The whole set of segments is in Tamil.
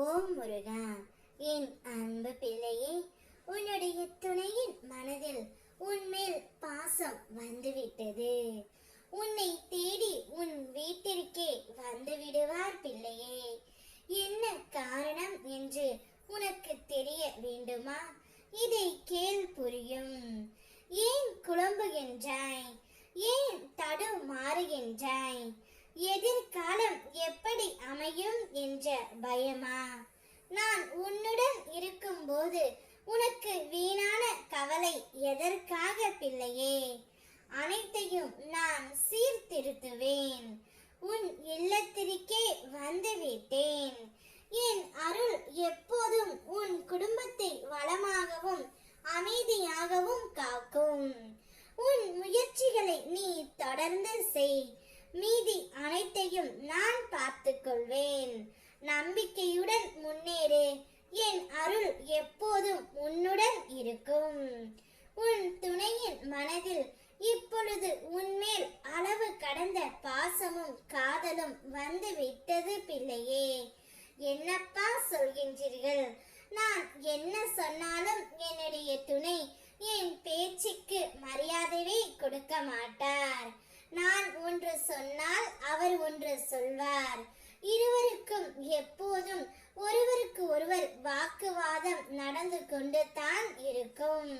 ஓம் முருகா என் அன்பு பிள்ளையே உன்னுடைய துணையின் மனதில் உன்மேல் பாசம் வந்துவிட்டது. உன்னை தேடி உன் வீட்டிற்கே வந்து விடுவார் பிள்ளையே. என்ன காரணம் என்று உனக்கு தெரிய வேண்டுமா? இதை எதிர்காலம் எப்படி அமையும் என்ற பயமா? நான் உன்னுடன் இருக்கும்போது உனக்கு வீணான கவலை எதற்காக பிள்ளையே? அனைத்தையும் நான் சீர்திருத்துவேன். உன் இல்லத்திற்கே வந்துவிட்டேன் என் அருள் எப்போதும் உன் குடும்பத்தை வளமாகவும் அமைதியாகவும் காக்கும். உன் முயற்சிகளை நீ தொடர்ந்து செய். மீதி அனைத்தையும் நான் பார்த்துக்கொள்வேன். நம்பிக்கையுடன் முன்னேறு. என் அருள் எப்போதும் உன்னுடன் இருக்கும். உன் துணையின் மனதில் இப்பொழுது உன்மேல் அளவு கடந்த பாசமும் காதலும் வந்து விட்டது பிள்ளையே. என்னப்பா சொல்கின்றீர்கள்? நான் என்ன சொன்னாலும் என்னுடைய துணை என் பேச்சுக்கு மரியாதையை கொடுக்க மாட்டார் சொன்னால் அவர் ஒன்று சொல்வார். இருவருக்கும் எப்போதும் ஒருவருக்கு ஒருவர் வாக்குவாதம் நடந்து கொண்டு தான் இருக்கும்.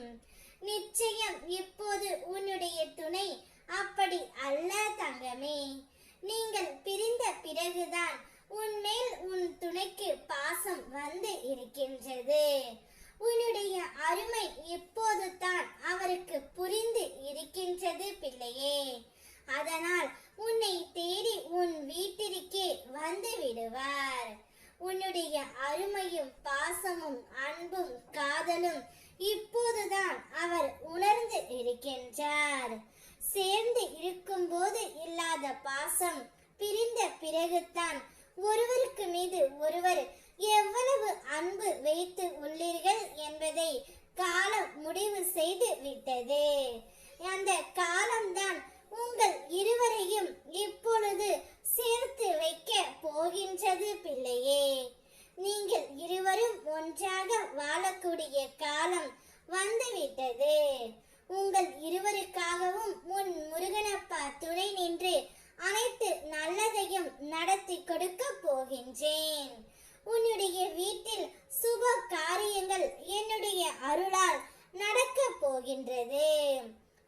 நிச்சயம் இப்போது உன்னுடைய துணை அப்படி அல்ல தங்கமே. நீங்கள் பிரிந்த பிறகுதான் உன்மேல் உன் துணைக்கு பாசம் வந்து இருக்கின்றது. உன்னுடைய அருமை இப்போது தான் அவருக்கு புரிந்து இருக்கின்றது பிள்ளையே. அதனால் உன்னை தேடி உன் வீட்டிற்கே வந்து விடுவார். உன்னுடைய அருமையும் பாசமும் அன்பும் காதலும் இப்போதுதான் அவர் உணர்ந்து இருக்கின்றார். சேர்ந்து இருக்கும்போது இல்லாத பாசம் பிரிந்த பிறகுதான் ஒருவருக்கு மீது ஒருவர் எவ்வளவு அன்பு வைத்து உள்ளீர்கள் என்பதை காலம் முடிவு செய்து விட்டது. அந்த இருவரையும் இப்பொழுது சேர்த்து வைக்க போகின்றது பிள்ளையே. நீங்கள் இருவரும் ஒன்றாக வாழக்கூடிய காலம் வந்துவிட்டது. உங்கள் இருவருக்காகவும் உன் முருகனப்பா துணை நின்று அனைத்து நல்லதையும் நடத்தி கொடுக்க போகின்றேன். உன்னுடைய வீட்டில் சுப காரியங்கள் என்னுடைய அருளால் நடக்க போகின்றது.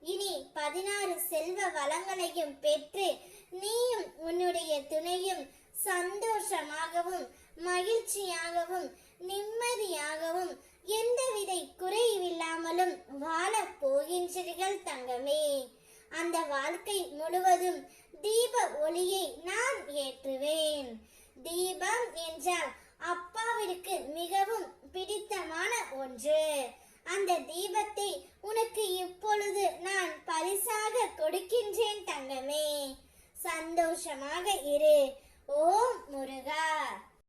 இனி பதினாறு செல்வ வளங்களையும் பெற்று நீயும் உன்னுடைய துணையும் சந்தோஷமாகவும் மகிழ்ச்சியாகவும் நிம்மதியாகவும் எந்தவித குறைவில்லாமலும் வாழப் போகின்றீர்கள் தங்கமே. அந்த வாழ்க்கை முழுவதும் தீப ஒளியை நான் ஏற்றுவேன். தீபம் என்றால் அப்பாவிற்கு மிகவும் பிடித்தமான ஒன்று. அந்த தீபத்தை தங்கமே சந்தோஷமாக இரு. ஓம் முருகா.